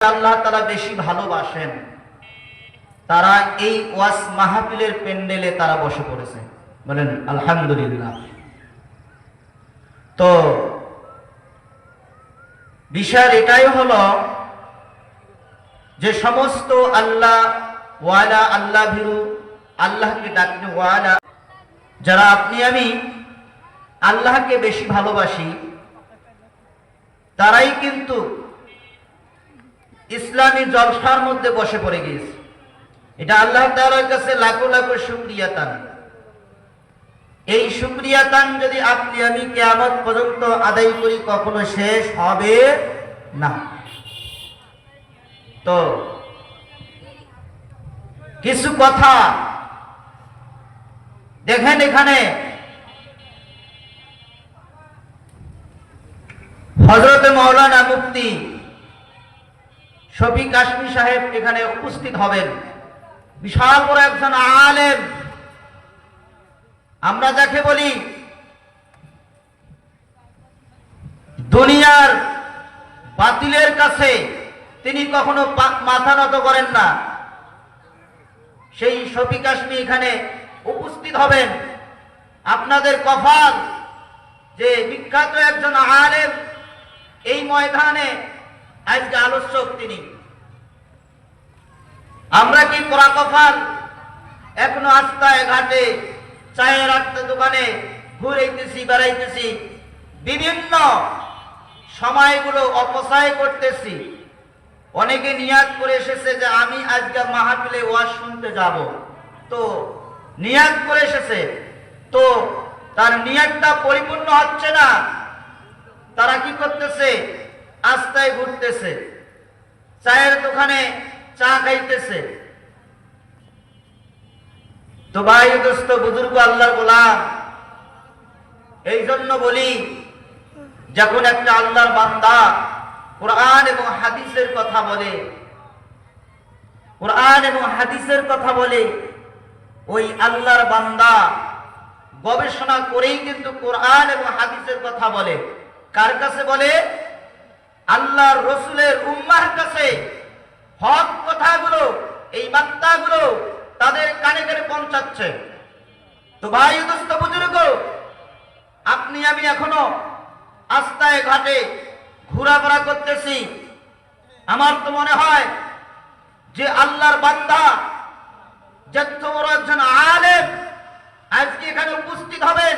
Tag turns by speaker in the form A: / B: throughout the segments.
A: আল্লাহ তারা বেশি ভালোবাসেন, তারা এই ওয়াস মাহফিলের প্যান্ডেলে তারা বসে পড়েছে। বলেন, আলহামদুলিল্লাহ। তো বিষয় এটাই হলো যে সমস্ত আল্লাহ ওয়ালা আল্লাহ ভিরু, আল্লাহকে ডাকতে ওয়ালা, যারা আপনি আমি আল্লাহকে বেশি ভালোবাসি, তারাই কিন্তু ইসলামী জলসার মধ্যে বসে পড়ে গিয়েছে। এটা আল্লাহ তাআলার কাছে লাখো লাখো শুক্রিয়া তান। এই শুক্রিয়া তান যদি আপনি আমি কেয়ামত পর্যন্ত আদায় করি, কখনো শেষ হবে না। তো, কিছু কথা দেখেন এখানে। হজরত মৌলানা মুফতি শফি কাশ্মীর সাহেব এখানে উপস্থিত হবেন। বিশাল বড় একজন আলেম। আমরা যাকে বলি দুনিয়ার বাতিলের কাছে তিনি কখনো মাথা নত করেন না। সেই শফি কাশ্মী এখানে উপস্থিত হবেন। আপনাদের কফাল যে বিখ্যাত একজন আলেম এই ময়দানে আজকে আলোচক তিনি আমরা কি পোড়া কফাল এখনও আস্তায় ঘাটে চায়ের আটটা দোকানে ঘুরাইতেছি, বেড়াইতেছি, বিভিন্ন সময়গুলো অপচয় করতেছি। অনেকে নিয়াদ করে এসেছে যে আমি আজকে মাহফিলে ওয়াজ শুনতে যাব। তো নিয়াদ করে এসেছে। তো তার নিয়াদটা পরিপূর্ণ হচ্ছে না। তারা কি করতেছে? আস্তায় ঘুরতেছে। চায়ের দোকানে চা খাইতেছে। তো ভাই দোস্ত, বুজুর্গ আল্লাহর গোলাম এই জন্য বলি, যখন একটা আল্লাহর বান্দা কোরআন এবং হাদিসের কথা বলে, কোরআন এবং হাদিসের কথা বলে, ওই আল্লাহর বান্দা গবেষণা করেই কিন্তু কোরআন এবং হাদিসের কথা বলে। কার কাছে বলে? আল্লাহর রসুলের উম্মার কাছে হক কথাগুলো, এই বার্তাগুলো তাদের কানে কানে পৌঁছাচ্ছে। তো ভাই দোস্ত, বুজুর্গ, আপনি, আমি এখনও আস্তায় ঘাটে ঘোরাফেরা করতেছি। আমার তো মনে হয় যে আল্লাহর বান্দা যত বড় একজন আলেম আজকে এখানে উপস্থিত হবেন,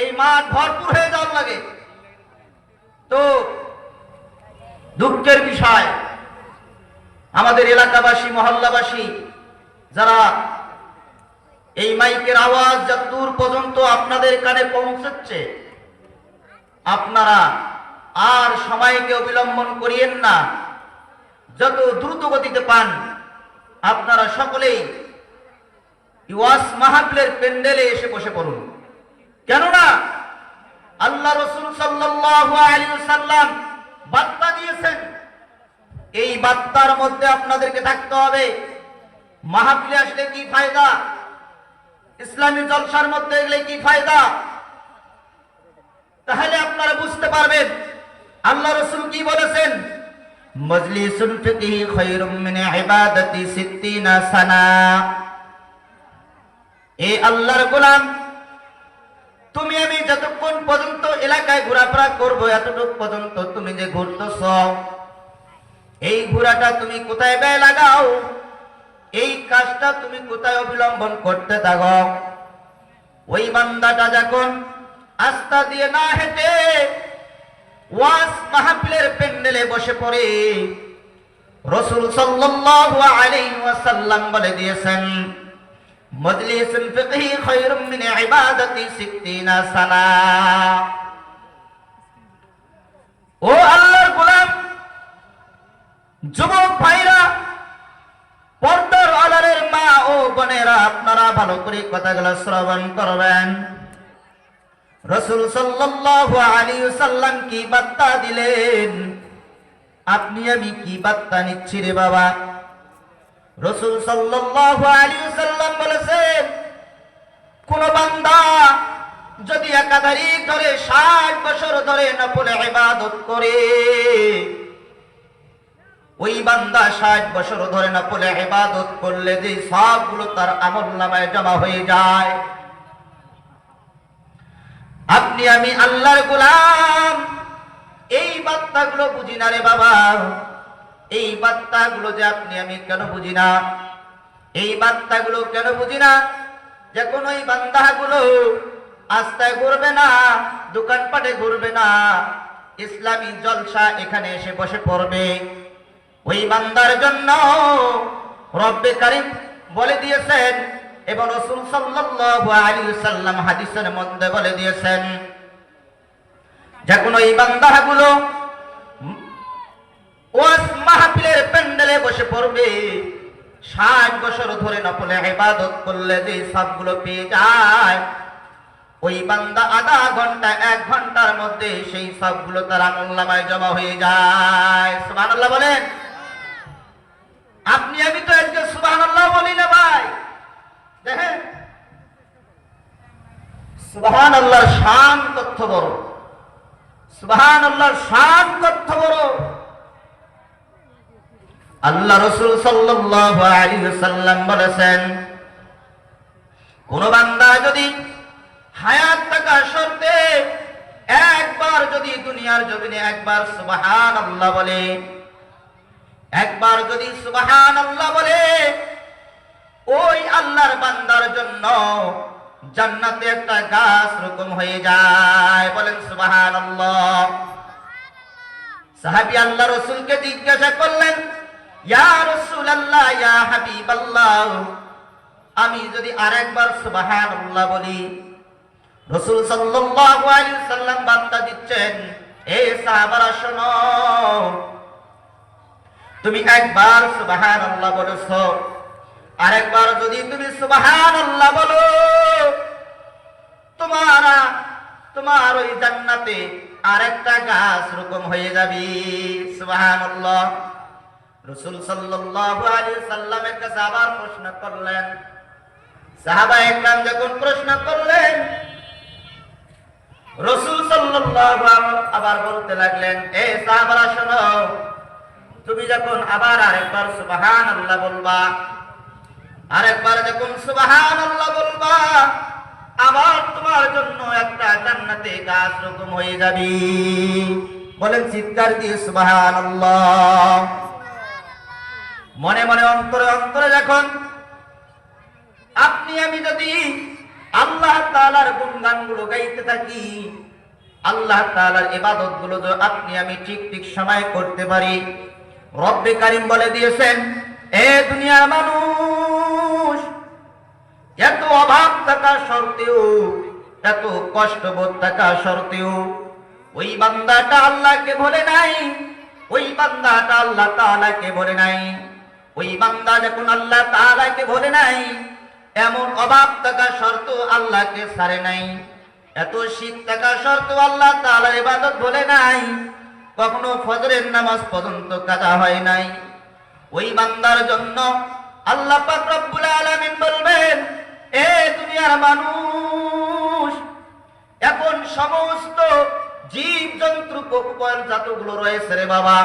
A: এই মাঠ ভরপুর হয়ে যাওয়ার লাগে। তো দুঃখের বিষয়। আমাদের এলাকাবাসী, মহল্লাবাসী, যারা এই মাইকের আওয়াজ যা দূর পর্যন্ত আপনাদের কানে পৌঁছচ্ছে, আপনারা আর সময়কে অবিলম্বন করিয়েন না। যত দ্রুত গতিতে পান, আপনারা সকলেই ইওয়াস মাহফিলের প্যান্ডেলে এসে বসে পড়ুন। কেননা, আল্লাহ রসুল সাল্লাল্লাহু আলাইহি সাল্লাম বার্তা দিয়েছেন। এই বার্তার মধ্যে আপনাদেরকে থাকতে হবে। মাহফিলে আসলে কি ফায়দা? ইসলামী জলসার মধ্যে গেলে কি ফায়দা? তাহলে আপনারা বুঝতে পারবেন, আল্লাহ রসুল কি বলেছেন? মজলিসুল ফিকহি খায়রুম মিন ইবাদাতি 60 সানা। এই আল্লাহর গোলাম তুমি আমি যতক্ষণ পর্যন্ত এলাকায় ঘোরাফেরা করব, এতটুকু পর্যন্ত তুমি যে ঘুরতেছ, এই ঘোরাটা তুমি কোথায় ব্যয় লাগাও? এই কাজটা তুমি কোথায় অবলম্বন করতে থাকো? ওই বান্দাটা যখন আস্থা দিয়ে না হেঁটে ওয়াস মাহফিলের প্যান্ডেলে বসে পড়ে, রসুল সাল্লাল্লাহু আলাইহি ওয়াসাল্লাম বলে দিয়েছেন মজলিস ফিকহি খায়রুম মিন ইবাদাতি 60 সানা ও আল্লাহর গোলাম, যুবক ভাইরা, পর্দার আলারের মা ও বোনেরা, আপনারা ভালো করে কথাগুলো শ্রবণ করবেন। রসুল সাল্লাল্লাহু আলাইহি সাল্লাম কি বার্তা দিলেন? আপনি আমি কি বার্তা নিচ্ছি রে বাবা? রসুল সাল্লাম বলেছেন, কোন বান্দা যদি একাধারিক ধরে ষাট বছর ধরে নফল ইবাদত করে, ওই বান্দা ষাট বছর ধরে না বলে ইবাদত করলে যে সবগুলো তার আমল নামায় জমা হয়ে যায়। আপনি, আমি আল্লাহর গোলাম, এই বার্তাগুলো বুঝি না রে বাবা। এই বার্তাগুলো যে আপনি, আমি কেন বুঝি না? এই বার্তাগুলো কেন বুঝি না? যে কোন ওই বান্দাগুলো আস্তায় ঘুরবে না, দোকানপাটে ঘুরবে না, ইসলামী জলসা এখানে এসে বসে পড়বে। ওই বান্দার জন্য রব্বে কারিম বলে দিয়েছেন এবং রসুল সাল্লাল্লাহু সাল্লাম হাদিসের মধ্যে বলে দিয়েছেন যখন ওই বান্দাগুলো প্যান্ডেলে বসে পড়বে। ষাট বছর ধরে নফলে ইবাদত করলে যে সবগুলো পেয়ে যায়, ওই বান্দা আধা ঘণ্টা, এক ঘণ্টার মধ্যে সেই সবগুলো তার আমল্লামায় জমা হয়ে যায়। সুবহানাল্লাহ বলেন। আপনি, আমি তো আজকে সুবহানাল্লাহ বলি না ভাই। দেখেন। সুবহানাল্লাহর শান তথ্য বড়। সুবহানাল্লাহর শান তথ্য বড়। আল্লাহ রসুল ওয়াসাল্লাম বলেছেন, কোন বান্দা যদি হায়াত থাকা শর্তে একবার যদি দুনিয়ার জমিনে একবার সুবাহান আল্লাহ বলে, একবার যদি সুবাহান আল্লাহ বলে, ওই আল্লাহর বান্দার জন্য জান্নাতে একটা গাছ রকম হয়ে যায়। বলেন সুবাহান আল্লাহ সাহাবি আল্লাহ রসুলকে জিজ্ঞাসা করলেন আমি যদি আরেকবার সুবাহান আল্লাহ বলি, রসুল সাল্লাম বার্তা দিচ্ছেন, এ সাহাবারা, শোনো। তুমি একবার সুবহানাল্লাহ বলেছ। আরেকবার যদি তুমি সুবহানাল্লাহ বলো, তোমারা, তোমার ওই জান্নাতে আরেকটা গাছ রকম হয়ে যাবে। সুবহানাল্লাহ। রসুল সাল্লাল্লাহু আলাইহি সাল্লামের কাছে আবার প্রশ্ন করলেন। সাহাবা একরাম যখন প্রশ্ন করলেন, রসুল আলাইহি আবার বলতে লাগলেন, এ সাহাবারা, শোনো, তুমি যখন আবার আরেকবার সুবহানাল্লাহ বলবা, আরেকবার যখন সুবহানাল্লাহ বলবা, আবার তোমার জন্য একটা জান্নাতে গাছ রকম হয়ে যাবে। বলেন চিৎকার দিয়ে সুবহানাল্লাহ। মনে মনে অন্তরে অন্তরে যখন আপনি আমি যদি আল্লাহ তালার গুণগানগুলো গাইতে থাকি, আল্লাহ তালার ইবাদতগুলো আপনি আমি ঠিক ঠিক সময় করতে পারি। রব্বে কারিম বলে দিয়েছেন, এ দুনিয়ার মানুষ, এত অভাব থাকা সত্ত্বেও, এত কষ্ট বোধ থাকা সত্ত্বেও, ওই বান্দাটা আল্লাহকে বলে নাই, ওই বান্দাটা আল্লাহ তাআলাকে বলে নাই। ওই বান্দা যখন আল্লাহ তাআলাকে বলে নাই। এমন অভাব থাকা শর্ত আল্লাহকে সারে নাই। এত শীত থাকা শর্ত আল্লাহ তাআলার ইবাদত বলে নাই। কখনো ফজরের নামাজ পর্যন্ত কাজা হয় নাই। ওই বান্দার জন্য আল্লাহ পাক রব্বুল আলামিন বলবেন, এ দুনিয়ার মানুষ, এখন সমস্ত জীব জন্তু জাতগুলো রয়েছে রে বাবা।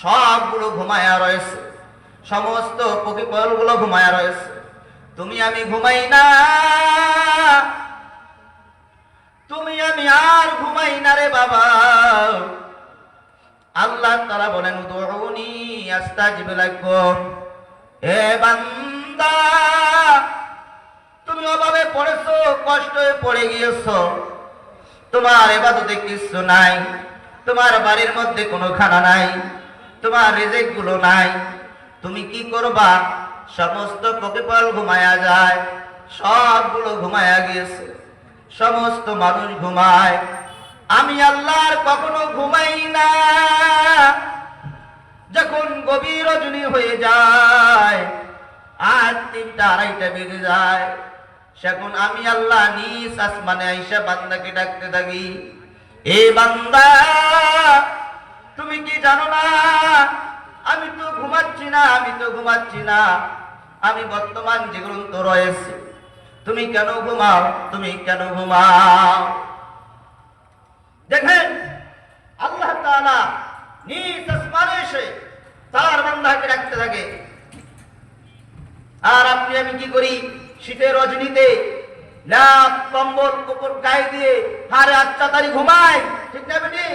A: সবগুলো ঘুমায়া রয়েছে। সমস্ত পকিপালগুলো ঘুমায়া রয়েছে। তুমি আমি ঘুমাই না। তুমি আমি আর ঘুমাই না রে বাবা। আল্লাহ তারা বলেন উদুনি আস্তাজিব লাকুম হে বান্দা, তুমি অভাবে পড়েছো, কষ্টে পড়ে গিয়েছো। তোমার এবাদতে কিছু নাই। তোমার বাড়ির মধ্যে কোনো খানা নাই। তোমার রেজেকগুলো নাই। তুমি কি করবা? সমস্ত পকিপাল ঘুমায়া যায়, সবগুলো ঘুমায়া গিয়েছে। সমস্ত মানুষ ঘুমায়। আমি আল্লাহর কখনো ঘুমাই না। যখন গভীর রজনী হয়ে যায় আর তিনটা আড়াইটা বেজে যায়। সেখন আমি আল্লাহ নিজ আসমানে আইসা বান্দাকে ডাকতে থাকি। এ বান্দা, তুমি কি জানো না? আমি তো ঘুমাচ্ছি না, আমি তো ঘুমাচ্ছি না। আমি বর্তমান যে গ্রন্থ রয়েছে, তুমি কেন ঘুমাও? তুমি কেন ঘুমাও? দেখেন, আল্লাহ এসে তার বান্দাকে ডাকতে থাকে। আর আপনি, আমি কি করি? শীতের রজনীতে কম্বল উপর গায়ে দিয়ে হারে আচ্ছা তারি ঘুমায় ঠিক না বেটি?